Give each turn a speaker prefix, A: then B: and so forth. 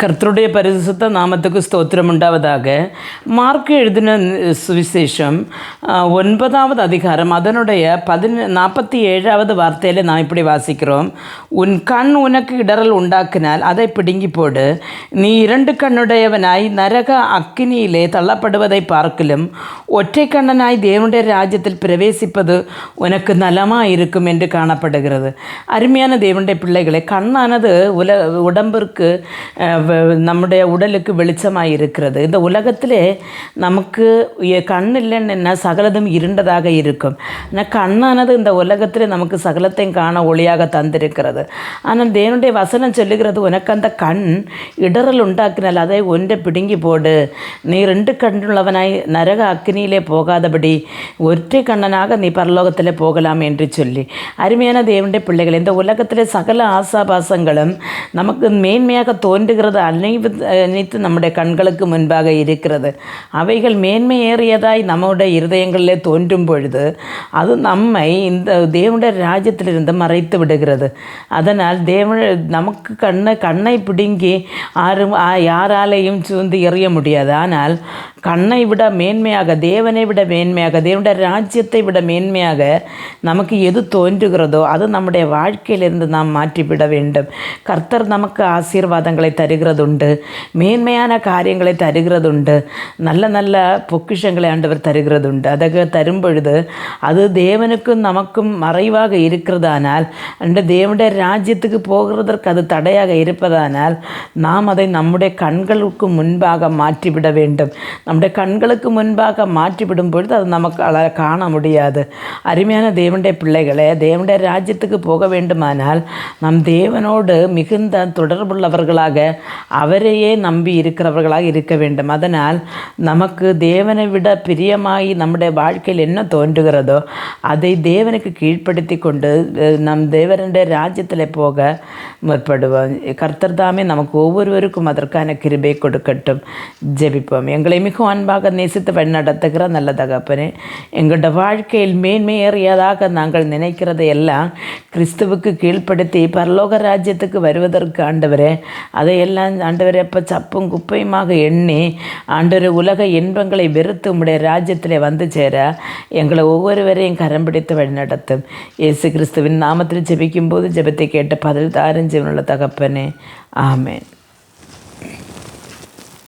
A: கர்த்தருடைய பரிசுத்த நாமத்துக்கு ஸ்தோத்திரம் உண்டாவதாக. மார்க் எழுதின சுவிசேஷம் ஒன்பதாவது அதிகாரம் அதனுடைய பதின நாற்பத்தி ஏழாவது வார்த்தையில் நாம் இப்படி வாசிக்கிறோம். உன் கண் உனக்கு இடரல் உண்டாக்கினால் அதை பிடுங்கி போடு. நீ இரண்டு கண்ணுடையவனாய் நரக அக்கினியிலே தள்ளப்படுவதை பார்க்கலும் ஒற்றை கண்ணனாய் தேவனுடைய ராஜ்யத்தில் பிரவேசிப்பது உனக்கு நலமாக இருக்கும் என்று காணப்படுகிறது. அருமையான தேவனுடைய பிள்ளைகளை கண்ணானது உல உடம்பிற்கு நம்முடைய உடலுக்கு வெளிச்சமாக இருக்கிறது இந்த உலகத்திலே நமக்கு கண் இல்லைன்னு சகலதும் இருண்டதாக இருக்கும். ஆனால் கண்ணானது இந்த உலகத்தில் நமக்கு சகலத்தையும் காண ஒளியாக தந்திருக்கிறது. ஆனால் தேவனுடைய வசனம் சொல்லுகிறது உனக்கு அந்த கண் இடறல் உண்டாக்கினால் அதை ஒன்றை பிடுங்கி போடு. நீ ரெண்டு கண்ணுள்ளவனாய் நரக அக்னியிலே போகாதபடி ஒற்றை கண்ணனாக நீ பரலோகத்தில் போகலாம் என்று சொல்லி. அருமையான தேவனுடைய பிள்ளைகள் இந்த உலகத்தில் சகல ஆசாபாசங்களும் நமக்கு மேன்மையாக தோன்றுகிறது அனைவு அனைத்து நம்முடைய கண்களுக்கு முன்பாக இருக்கிறது. அவைகள் மேன்மையேறியதாய் நம்முடைய இருதயங்களிலே தோன்றும் பொழுது அது நம்மை இந்த தேவனுடைய ராஜ்யத்திலிருந்து மறைத்து விடுகிறது. அதனால் தேவன் நமக்கு கண்ணை கண்ணை பிடுங்கி ஆரும் யாராலையும் சூழ்ந்து எறிய முடியாது. ஆனால் கண்ணை விட மேன்மையாக தேவனை விட மேன்மையாக தேவனுடைய ராஜ்யத்தை விட மேன்மையாக நமக்கு எது தோன்றுகிறதோ அது நம்முடைய வாழ்க்கையிலிருந்து நாம் மாற்றிவிட வேண்டும். கர்த்தர் நமக்கு ஆசீர்வாதங்களை தருகிறது தருகிறதுண்டு. மேன்மையான காரியங்களை தருகிறதுண்டு. நல்ல நல்ல பொக்கிஷங்களை ஆண்டவர் தருகிறதுண்டு. அதை தரும் பொழுது அது தேவனுக்கும் நமக்கும் மறைவாக இருக்கிறதானால் அந்த தேவனுடைய ராஜ்யத்துக்கு போகிறதற்கு அது தடையாக இருப்பதானால் நாம் அதை நம்முடைய கண்களுக்கு முன்பாக மாற்றிவிட வேண்டும். நம்முடைய கண்களுக்கு முன்பாக மாற்றிவிடும் பொழுது அது நமக்கு காண முடியாது. அருமையான தேவனுடைய பிள்ளைகளை தேவனுடைய ராஜ்யத்துக்கு போக வேண்டுமானால் நம் தேவனோடு மிகுந்த தொடர்புள்ளவர்களாக அவரையே நம்பி இருக்கிறவர்களாக இருக்க வேண்டும். அதனால் நமக்கு தேவனை விட பிரியமாகி நம்முடைய வாழ்க்கையில் என்ன தோன்றுகிறதோ அதை தேவனுக்கு கீழ்ப்படுத்தி கொண்டு நம் தேவனுடைய ராஜ்யத்தில் போக முற்படுவோம். கர்த்தர் தாமே நமக்கு ஒவ்வொருவருக்கும் அதற்கான கிருபை கொடுக்கட்டும். ஜெபிப்போம். எங்களை மிகவும் அன்பாக நேசித்து வழிநடத்துகிற நல்ல தகப்பனே எங்களோட வாழ்க்கையில் மேன்மையேறியதாக நாங்கள் நினைக்கிறதை எல்லாம் கிறிஸ்துவுக்கு கீழ்ப்படுத்தி பரலோக ராஜ்யத்துக்கு வருவதற்கு ஆண்டவரே அதையெல்லாம் எல்லாம் ஆண்டவரே அப்போ சப்பும் குப்பையுமாக எண்ணி ஆண்டவர் உலக இன்பங்களை வெறுத்து உம்முடைய ராஜ்யத்தில் வந்து சேர எங்களை ஒவ்வொருவரையும் கரம் பிடித்து வழிநடத்தும். இயேசு கிறிஸ்துவின் நாமத்தில் ஜெபிக்கும்போது ஜெபத்தை கேட்ட பதில் தாரஞ்சீவனுள்ள தகப்பனே. ஆமேன்.